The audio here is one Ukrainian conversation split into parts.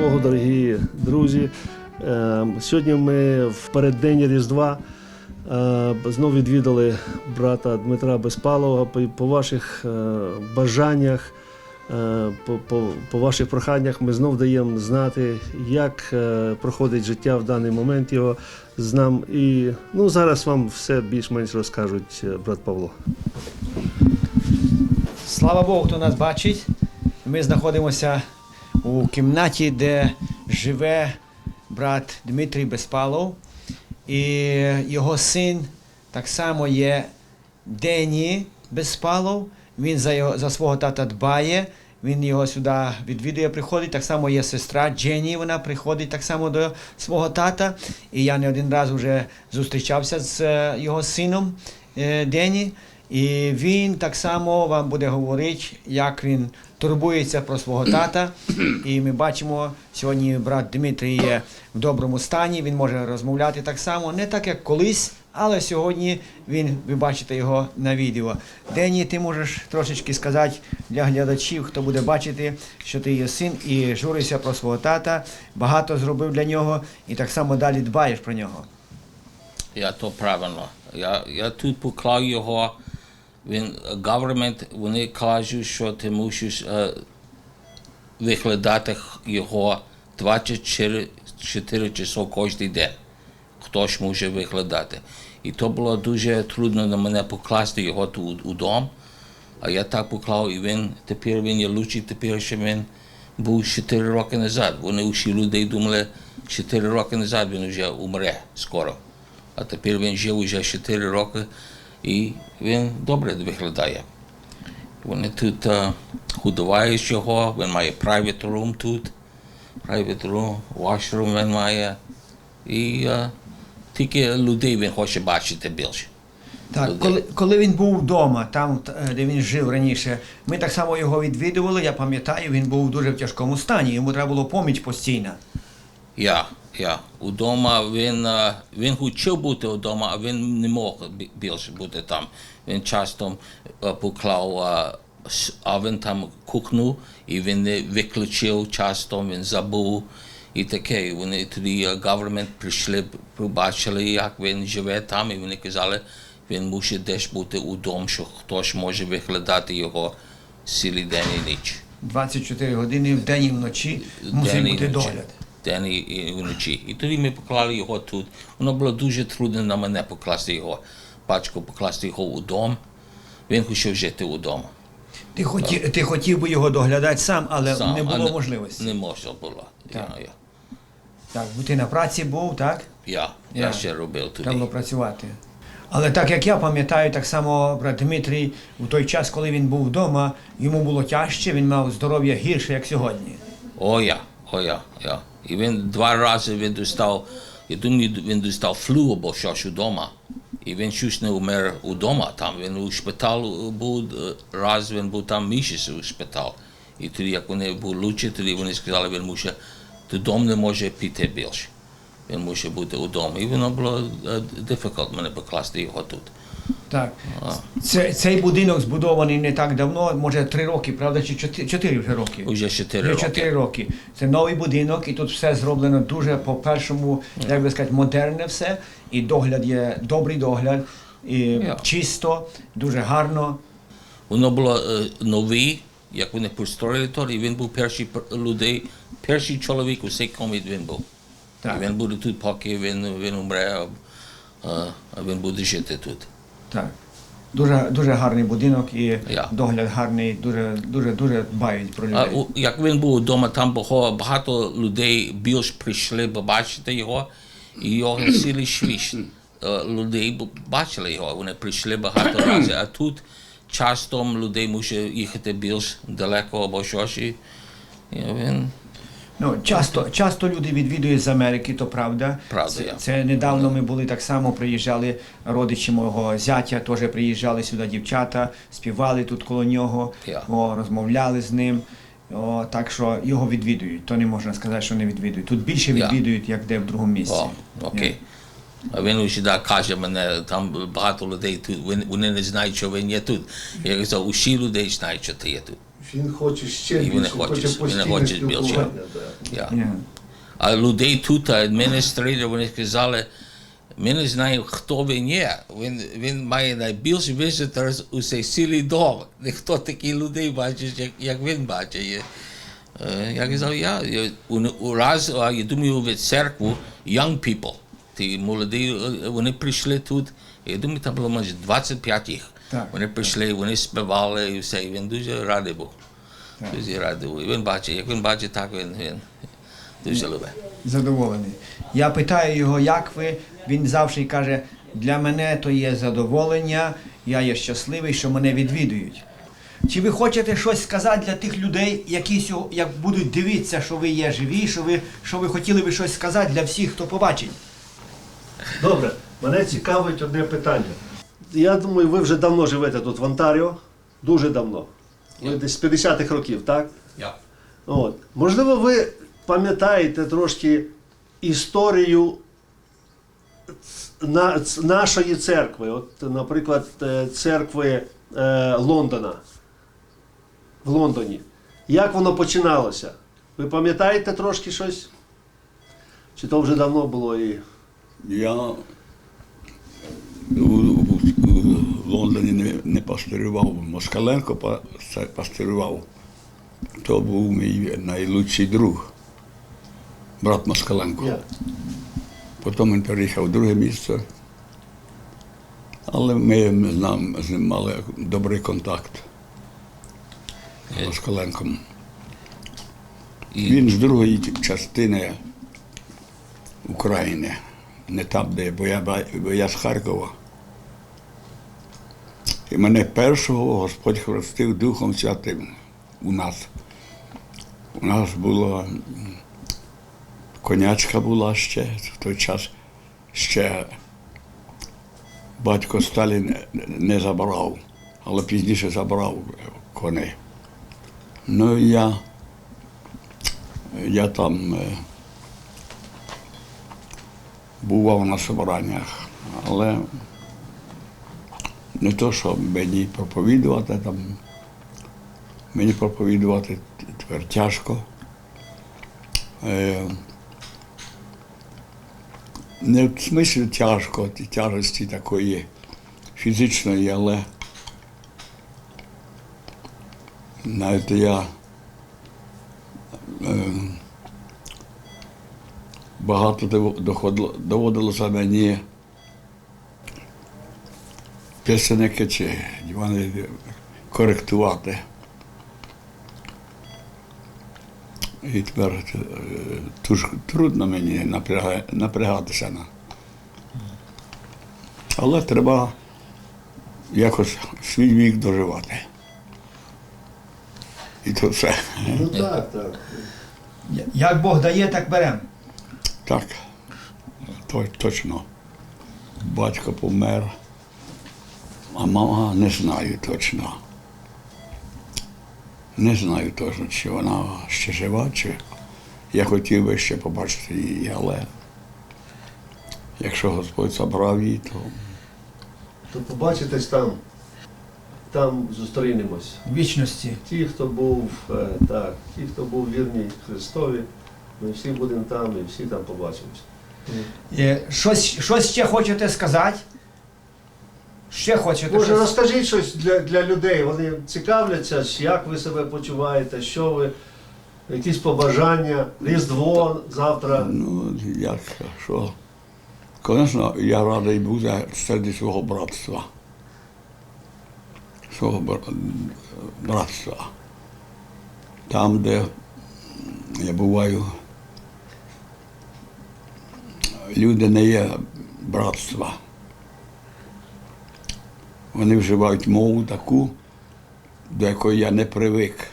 Богу, дорогі друзі. Е, Сьогодні ми в переддень Різдва е, знову відвідали брата Дмитра Безпалова по, ваших е, бажаннях, по, ваших проханнях. Ми знов даємо знати, як проходить життя в даний момент його з нам. І ну, зараз вам все більш-менш розкажуть брат Павло. Слава Богу, хто нас бачить. Ми знаходимося у кімнаті, де живе брат Дмитрій Безпалов. І його син так само є Дені Безпалов. Він за, його, за свого тата дбає. Він його сюди відвідує, приходить. Так само є сестра Дженні, вона приходить так само до свого тата. І я не один раз вже зустрічався з е, його сином е, Дені. І він так само вам буде говорити, як він турбується про свого тата. І ми бачимо, сьогодні брат Дмитрій є в доброму стані, він може розмовляти так само, не так як колись, але сьогодні він, ви бачите його на відео. Дені, ти можеш трошечки сказати для глядачів, хто буде бачити, що ти є син і журишся про свого тата, багато зробив для нього і так само далі дбаєш про нього. Я то правильно. Я, я тут поклав його. Він government, вони кажуть, що ти мусиш е, викладати його 24 4 часов кожен день. Хтось може викладати. І то було дуже трудно на мене покласти його тут у. А я так поклав, і він тепер він є лучший, тепер що він був 4 роки назад. Вони усі людей думали, 4 роки назад він вже умре скоро. А тепер він жив уже 4 роки і він добре виглядає. Вони тут uh, годувають його, він має private room тут, private room, washroom він має. І е, тільки людей він хоче бачити більше. Так, коли, коли він був вдома, там, е, де він жив раніше, ми так само його відвідували. Я пам'ятаю, він був дуже в тяжкому стані. Йому треба було поміч постійна. Я, я. Удома він, е, він хотів бути вдома, а він не мог бі- більше бути там. Він часто е, поклав е, с- овен там кухню, і він не виключив часто, він забув. І таке, вони тоді government прийшли, побачили, як він живе там, і вони казали, він мусить десь бути удома, що хтось може виглядати його цілий день і ніч. 24 години в день і вночі мусить бути догляд. День і, вночі. І тоді ми поклали його тут. Воно було дуже трудно на мене покласти його. Батько покласти його у дом. Він хотів жити удома. Ти хотів, ти хотів би його доглядати сам, але Сам, не було можливості. Не можна було. Так. Я, я, Так, бо ти на праці був, так? я, Я. я ще робив тоді. Треба було працювати. Але так як я пам'ятаю, так само брат Дмитрій, у той час, коли він був вдома, йому було тяжче, він мав здоров'я гірше, як сьогодні. О, я, о, я, я. І він два рази він достав, я думаю, він достав флю або щось удома. І він щось не умер удома там. Він у шпитал був, раз він був там місяць у шпитал. І тоді, як вони були лучше, тоді вони сказали, він може, додому не може піти більше. Він може бути вдома. І воно було е, difficult мене покласти його тут. Так. Це, цей будинок збудований не так давно, може три роки, правда, чи чотири, чотири вже роки? Уже 4 Вже роки. чотири роки. Це новий будинок, і тут все зроблено дуже по-першому, як би сказати, модерне все. І догляд є добрий догляд, і Yeah. чисто, дуже гарно. Воно було е, новий, як вони построїли то, і він був перший людей, перший чоловік у цей коміт він був. Так. І він буде тут, поки він, він умре, а, а він буде жити тут. Так. Дуже, дуже гарний будинок і Yeah. догляд гарний, дуже, дуже, дуже дбають про людей. А як він був вдома, там багато людей більш прийшли побачити його, і його цілий світ е, людей бачили його, вони прийшли багато разів. А тут часто людей мусить їхати більш далеко або щось. І він Ну, часто, часто люди відвідують з Америки, то правда. Правда, Це, це недавно ми були так само, приїжджали родичі мого зятя, теж приїжджали сюди дівчата, співали тут коло нього, Я. о, розмовляли з ним. О, так що його відвідують. То не можна сказати, що не відвідують. Тут більше відвідують, як де в другому місці. О, окей. А він завжди каже мене, там багато людей тут, вони, вони не знають, що він є тут. Я казав, усі людей знають, що ти є тут. Він хоче ще більше, хочуть- хоче вони постійне хочуть більше. Yeah. А людей тут, адміністратор, вони сказали, ми не знаємо, хто він є. Він, він має найбільше візиторів у цей цілий дом. Ніхто таких людей бачить, як, як він бачить. Е, Я казав, я, я у, у а, я думаю, від церкви young people, ті молоді, е, вони прийшли тут, я думаю, там було може 25 їх. Так, Вони прийшли, вони співали і все, і він дуже радий був. Дуже радий був. І він бачить, як він бачить, так він, він дуже любить. Задоволений. Я питаю його, як ви. Він завжди каже, для мене то є задоволення, я є щасливий, що мене відвідують. Чи ви хочете щось сказати для тих людей, які як будуть дивитися, що ви є живі, що ви, що ви хотіли би щось сказати для всіх, хто побачить? Добре, мене цікавить одне питання. Я думаю, ви вже давно живете тут в Онтаріо, дуже давно. Ви десь з 50-х років, так? Yeah. От. Можливо, ви пам'ятаєте трошки історію на, ц- нашої церкви, от, наприклад, е, церкви е, Лондона в Лондоні. Як воно починалося? Ви пам'ятаєте трошки щось? Чи то вже давно було і. Я у, у, у Лондоні не, не пастирював, Москаленко па- То був мій найлучший друг, брат Москаленко. Потім він переїхав в друге місце. Але ми, ми з ним мали добрий контакт з Москаленком. І, Він з другої частини України, не там, де, бо я, бо я з Харкова. І мене першого Господь хрестив Духом Святим у нас. У нас була конячка була ще в той час ще батько Сталін не забрав, але пізніше забрав коней. Ну я я там е, бував на собраннях, але не то, що мені проповідувати там. Мені проповідувати тепер тяжко. Е, не в смислі тяжко, ті- тяжесті такої фізичної, але знаєте, я е, багато доводилося мені пісенники чи дивани коректувати. І тепер е, дуже трудно мені напряга- напрягатися. на. Але треба якось свій вік доживати. І то все. Ну так, так. Як Бог дає, так беремо. Так, то, точно. Батько помер, а мама не знаю точно. Не знаю точно, чи вона ще жива, чи я хотів би ще побачити її, але якщо Господь забрав її, то То побачитесь там, там зустрінемось. В вічності. Ті, хто був, е, так, ті, хто був вірний Христові, ми всі будемо там і всі там побачимось. Е, Щось, щось ще хочете сказати? Ще хочете Може, щось? розкажіть щось для, для людей. Вони цікавляться, як ви себе почуваєте, що ви, якісь побажання, Різдво завтра. ну, як що. Звісно, я радий бути серед свого братства. Свого бра- братства. Там, де я буваю, люди не є братства. Вони вживають мову таку, до якої я не привик.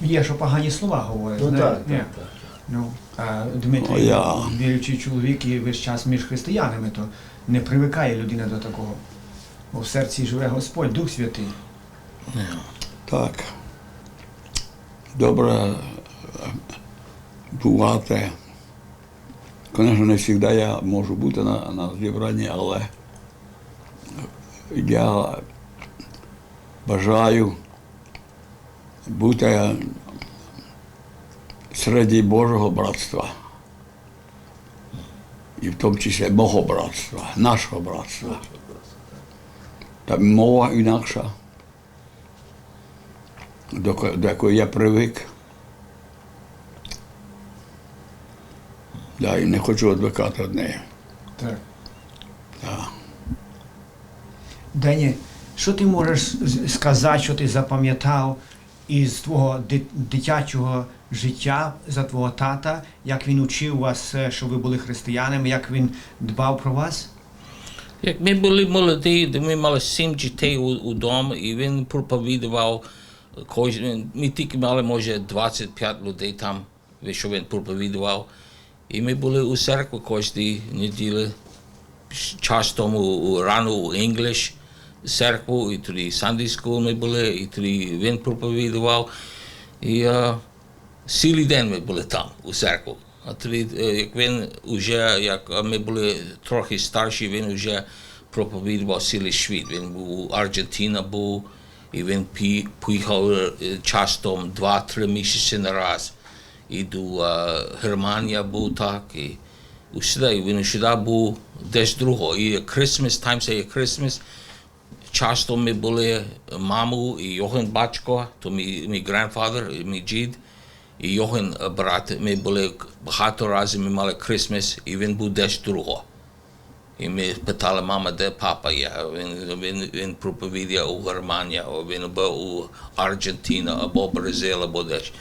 Є, що погані слова говорять. Ну так, так, так. Ну, а Дмитрий, О, я. віруючий чоловік і весь час між християнами, то не привикає людина до такого. Бо в серці живе Господь, Дух Святий. Так. Добре е, бувати. Звісно, не завжди я можу бути на, на зібранні, але я бажаю бути серед Божого братства. І в тому числі мого братства, нашого братства. Та мова інакша, до, до якої я привик. Да, і не хочу відвикати від неї. Так. Да. Дені, що ти можеш сказати, що ти запам'ятав із твого дитячого життя за твого тата, як він учив вас, е, що ви були християнами, як він дбав про вас? Як ми були молоді, ми мали сім дітей удома, і він проповідував. Ми тільки мали, може, 25 людей там, що він проповідував. І ми були у церкві кожної неділі. Часто у, у рано у English церкву, і тоді Sunday School ми були, і тоді він проповідував. І uh, цілий день ми були там, у церкві. А тоді, е, як він вже, як ми були трохи старші, він вже проповідував цілий світ. Він був у Аргентина був, і він поїхав е, часто два-три місяці на раз. І до е, Германія був так, і усюди, він сюди був десь другого. І Christmas, time є Christmas, часто ми були маму і його батько, то мій, мій і мій дід, і його брат. Ми були багато разів, ми мали Christmas, і він був десь другого. І ми питали, мама, де папа є? Він, він, він проповідає у Германії, він був у Аргентина, або Бразил, або десь.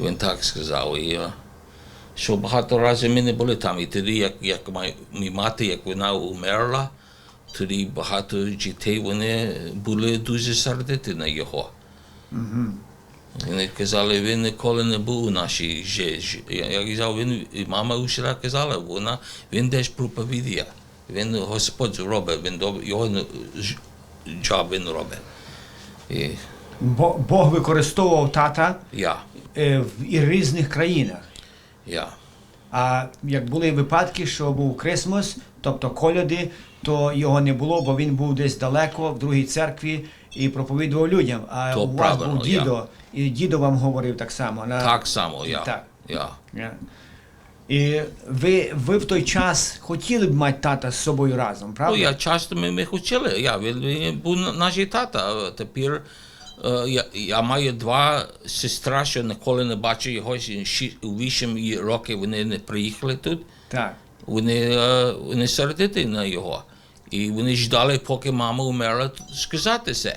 Він так сказав. І, що багато разів ми не були там. І тоді, як, як мій мати, як вона умерла, тоді багато дітей вони були дуже сердиті на його. Вони казали, він ніколи не був у нашій житті. Я, казав, він, мама усіра казала, вона, він десь проповідає. Він Господь робить, він його джоб він робить. І Бо Бог використовував тата е, в різних країнах. я. А як були випадки, що був Крисмос, тобто коляди, то його не було, бо він був десь далеко, в другій церкві і проповідував людям. А То у вас правильно, був дідо, і дідо вам говорив так само. На... Так само, я. Так. я. І ви, ви в той час хотіли б мати тата з собою разом, правда? Ну, я часто ми, ми хотіли, я, він, він був на- наш тата. а Тепер е, я, я маю два сестра, що ніколи не бачив його, ще ші- у вісім років вони не приїхали тут. Так. Вони, е, вони сердиті на його. І вони ждали, поки мама умерла, сказати це.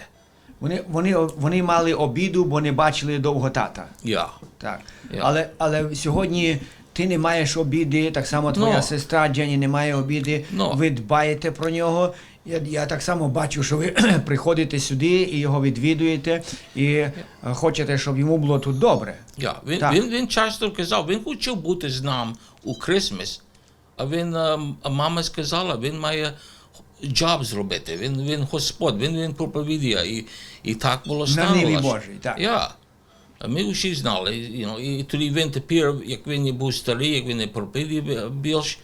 Вони, вони, вони мали обіду, бо не бачили довго тата. Я. Так. Я. Але, але сьогодні ти не маєш обіди, так само твоя Ну. сестра Дженні не має обіди, Ну. ви дбаєте про нього. Я, я так само бачу, що ви приходите сюди і його відвідуєте, і е, хочете, щоб йому було тут добре. Я. Він, Так. він, він часто казав, він хотів бути з нами у Крисмас, а він, е, а мама сказала, він має джоб зробити, він, він Господь, він, він проповідує, і, і так було На сталося. ниві Божій, так. Я. А Ми всі знали, you know, і тоді він тепер, як він не був старий, як він не проповідує більш,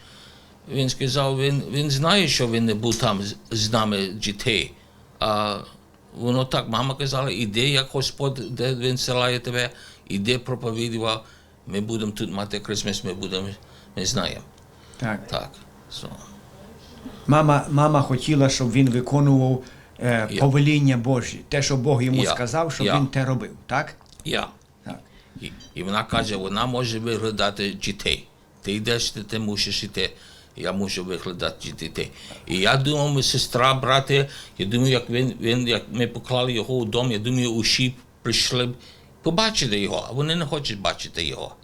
він сказав, він, він знає, що він не був там з, з нами дітей. А воно так, мама казала, іди, як Господь, де він силає тебе, іди проповідував, ми будемо тут мати Крисмас, ми будемо, ми знаємо. Так. Так. So, Мама, мама хотіла, щоб він виконував е, Я. повеління Божі. Те, що Бог йому Я. сказав, щоб Я. він те робив. Так? Так. І, і вона каже, вона може виглядати дітей. Ти йдеш, ти, ти мусиш іти. Я мушу виглядати дітей. І я думав, ми сестра, брати, я думаю, як він, він, як ми поклали його у дом, я думаю, усі прийшли б побачити його, а вони не хочуть бачити його.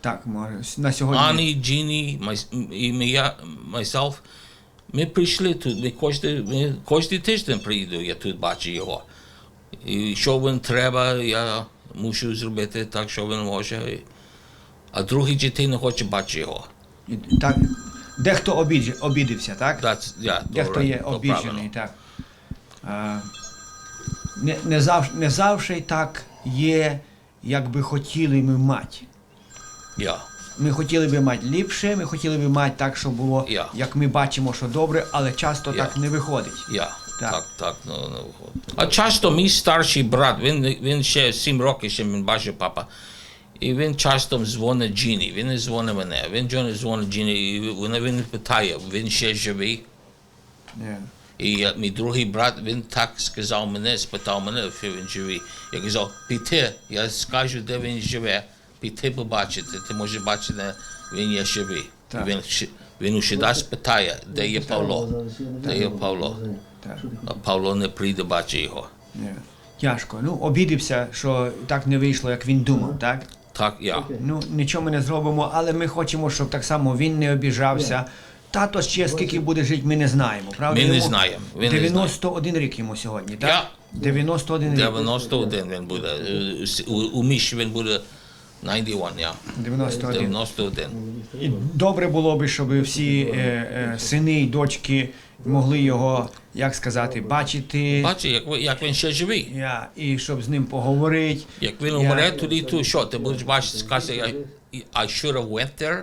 Так, може, на сьогодні. Ані, Джині, і я, myself, ми прийшли тут, ми кожен, ми кожен тиждень приїду, я тут бачу його. І що він треба, я мушу зробити так, що він може. А другі дітей не хочуть бачити його. Так, дехто обідж, обідився, так? Yeah, Дехто right, є обіджений, так. А, не, не, завжди, не завжди так є, як би хотіли ми мати. Yeah. Ми хотіли би мати ліпше, ми хотіли би мати так, щоб було, Я. як ми бачимо, що добре, але часто Я. так не виходить. Yeah, Так. Так, так, ну, не виходить. А часто мій старший брат, він, він ще сім років ще він бачив папа. І він часто дзвонить Джині, він не дзвонить мене. Він дзвонить- дзвонить Джині, і вона він питає, він ще живий. Ні. І е, мій другий брат, він так сказав мене, спитав мене, що він живий. Я казав, піти, я скажу, де він живе, піти побачити, ти можеш бачити, він є живий. Так. Він, він ще раз питає, де є Павло, де є Павло. Так. А Павло не прийде бачить його. Тяжко. Ну, обідився, що так не вийшло, як він думав, так? Так, я. Ну, нічого ми не зробимо, але ми хочемо, щоб так само він не обіжався. Тато ще скільки буде жити, ми не знаємо, правда? Ми не Йому знаємо, він не знає. 91 рік йому сьогодні, так? Я. 91 рік. 91 він буде. Е, У, у Міші він буде 91, я. 91. 91. І добре було би, щоб всі е, е, сини і дочки могли його, як сказати, бачити. Бачиш, як, ви- як він ще живий. Я, і щоб з ним поговорити. Як він Я- умре, тоді то що? Ти будеш бачити, скажеш, I, I should have went there,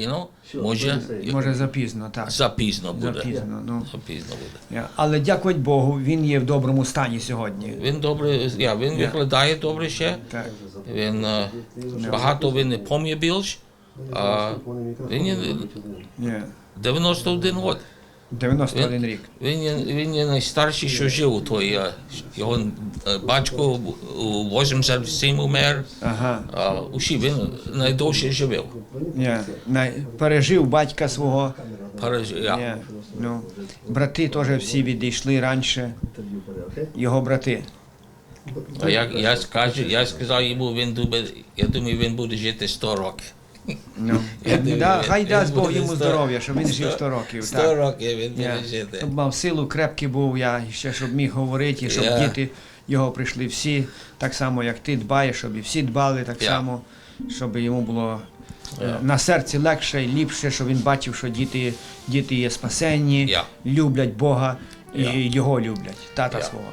you know? Може, Може запізно, так. запізно буде. Запізно, ну. Запізно буде. Yeah. Але дякувати Богу, він є в доброму стані сьогодні. Він добре, yeah, він виглядає добре ще. Так. Він е, багато він не пам'ятає більш. А він є Ні. 91 год. 91 рік. Він є, він є найстарший, що жив у той. Його е, батько у 87 умер. Ага. А усі він найдовше живив. Най- Пережив батька свого. Пережив, я. Ні. Ну, брати теж всі відійшли раніше. Його брати. А я, я, скажу, я сказав йому, він думає, я думаю, він буде жити 100 років. Ну. Да, хай дасть Бог йому здоров'я, щоб він жив 100 років. 100 Так. років він буде Я. жити. Щоб мав силу, крепкий був я, і ще щоб міг говорити, і щоб Я. діти його прийшли всі, так само, як ти дбаєш, щоб і всі дбали так Я. само, щоб йому було е, Я. на серці легше і ліпше, щоб він бачив, що діти, діти є спасенні, Я. люблять Бога і Я. його люблять, тата Я. свого.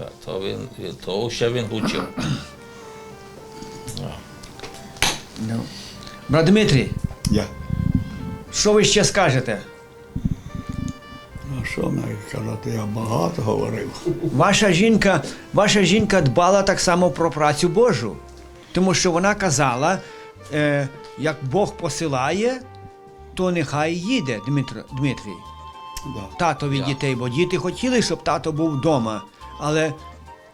Ja, то він, то ще він учив. Ну. Брат Дмитрій, Я. що ви ще скажете? Ну що мені казати, я багато говорив. Ваша жінка, ваша жінка дбала так само про працю Божу, тому що вона казала, е, як Бог посилає, то нехай їде Дмитро, Дмитрій, Да. татові Я. дітей, бо діти хотіли, щоб тато був вдома. Але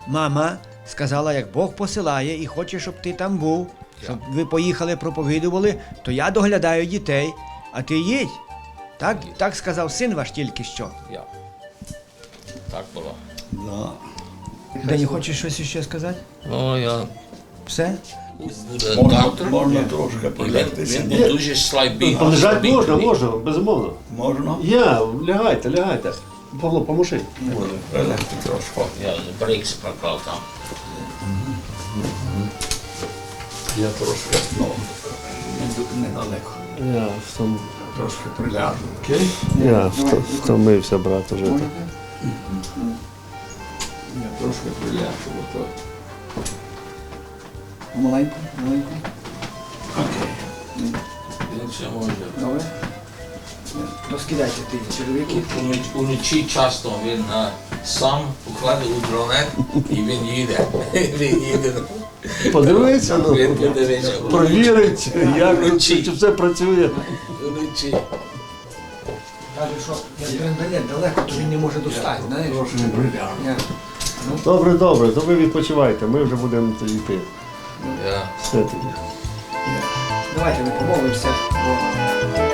мама сказала, як Бог посилає і хоче, щоб ти там був, щоб ви поїхали, проповідували, то я доглядаю дітей, а ти їдь. Так, так сказав син ваш тільки що. Я. Так було. Да. Дені, хочеш щось ще сказати? Ну, я Все? буде Можна, доктор. можна трошки Він, полягтися. він був дуже слабий. Полежати слабий можна, можна, безумовно. Можна? Я, лягайте, лягайте. Павло, поможи. Полягти трошки. Я брейкс проклав там. Я трошки, ну, не- недалеко. Я, втом... Трошки приляжу. Окей? Я вто- втомився, брат, уже. так. Я трошки приляжу. бо то- Маленьку, маленьку. Він може. Добре? Розкидайте ті червики. Уночі часто він сам покладе у дронет і він їде. Він їде. Подивиться, ну, Він подивиться. провірить, як Вночі. чи все працює. Уночі. Каже, що як далеко, то він не може достати, знаєш? Ні. Добре, добре, то ви відпочивайте, ми вже будемо тоді йти. Я. Все тоді. Давайте ми помолимося. бо